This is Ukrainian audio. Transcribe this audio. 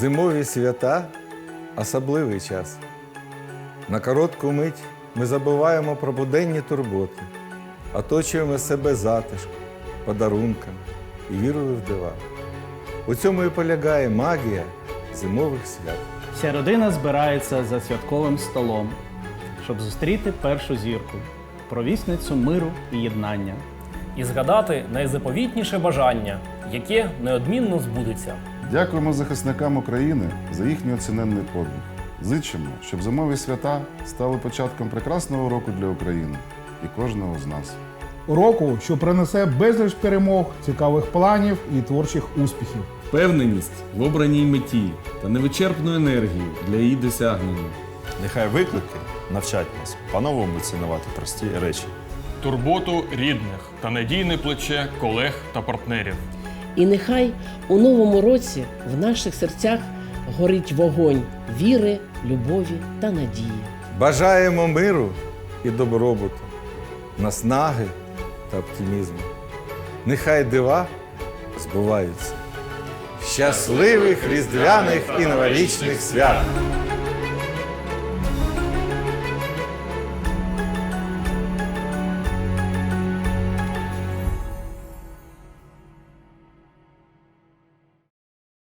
Зимові свята особливий час. На коротку мить ми забуваємо про буденні турботи, оточуємо себе затишком, подарунками і вірою в дива. У цьому і полягає магія зимових свят. Вся родина збирається за святковим столом, щоб зустріти першу зірку, провісницю миру і єднання. і згадати найзаповітніше бажання, яке неодмінно збудеться. Дякуємо захисникам України за їхній оціненний подвиг. Зичимо, щоб зимові свята стали початком прекрасного року для України і кожного з нас. Року, що принесе безліч перемог, цікавих планів і творчих успіхів. Впевненість в обраній меті та невичерпну енергію для її досягнення. Нехай виклики навчать нас по-новому цінувати прості речі. турботу рідних та надійне плече колег та партнерів. І нехай у новому році в наших серцях горить вогонь віри, любові та надії. Бажаємо миру і добробуту, наснаги та оптимізму. Нехай дива збуваються. Щасливих різдвяних і новорічних свят!